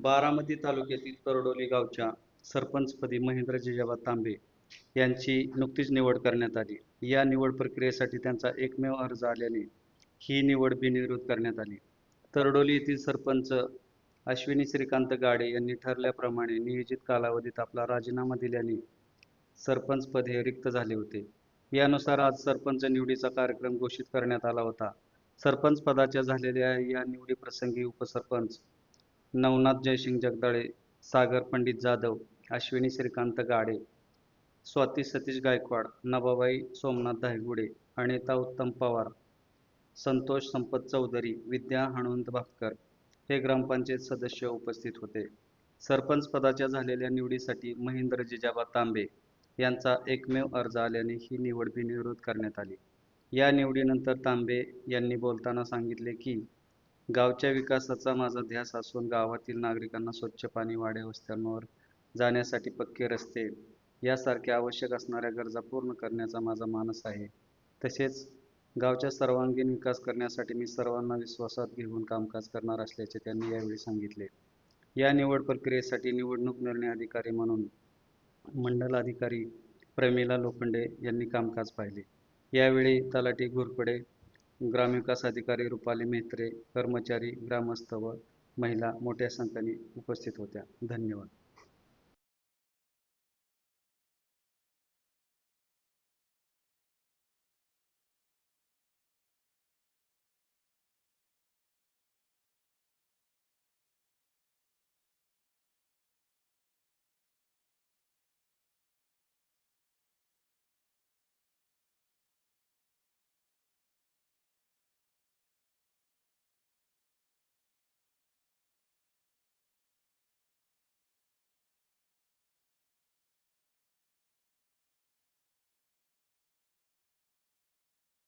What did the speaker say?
बारामती तालुक्यातील तरडोली गावच्या सरपंचपदी महेंद्र जिजाबा तांबे यांची नुकतीच निवड करण्यात आली. या निवड प्रक्रियेसाठी त्यांचा एकमेव अर्ज आल्याने ही निवड बिनविरोध करण्यात आली. तरडोली येथील सरपंच अश्विनी श्रीकांत गाडे यांनी ठरल्याप्रमाणे नियोजित कालावधीत आपला राजीनामा दिल्याने सरपंचपद हे रिक्त झाले होते. यानुसार आज सरपंच निवडीचा कार्यक्रम घोषित करण्यात आला होता. सरपंच पदाच्या झालेल्या या निवडीप्रसंगी उपसरपंच नवनाथ जयसिंग जगदाळे सागर पंडित जाधव अश्विनी श्रीकांत गाडे स्वाती सतीश गायकवाड नबाबाई सोमनाथ धायगुडे अनिता उत्तम पवार संतोष संपत चौधरी विद्या हणवंत भापकर हे ग्रामपंचायत सदस्य उपस्थित होते. सरपंच पदाच्या झालेल्या निवडीसाठी महेंद्र जिजाबा तांबे यांचा एकमेव अर्ज आल्याने ही निवड बिनविरोध करण्यात आली. या निवडीनंतर तांबे यांनी बोलताना सांगितले की गावच्या विकासाचा माझा ध्यास असून गावातील नागरिकांना स्वच्छ पाणी वाड्या वस्त्यांवर जाण्यासाठी पक्के रस्ते यासारख्या आवश्यक असणाऱ्या गरजा पूर्ण करण्याचा माझा मानस आहे. तसेच गावच्या सर्वांगीण विकास करण्यासाठी मी सर्वांना विश्वासात घेऊन कामकाज करणार असल्याचे त्यांनी यावेळी सांगितले. या निवड प्रक्रियेसाठी निवडणूक निर्णय अधिकारी म्हणून मंडल अधिकारी प्रमिला लोखंडे यांनी कामकाज पाहिले. यावेळी तलाठी घोरपडे ग्रामविकास अधिकारी रुपाली म्हेत्रे कर्मचारी ग्रामस्थ व महिला मोठ्या संख्येने उपस्थित होत्या. धन्यवाद.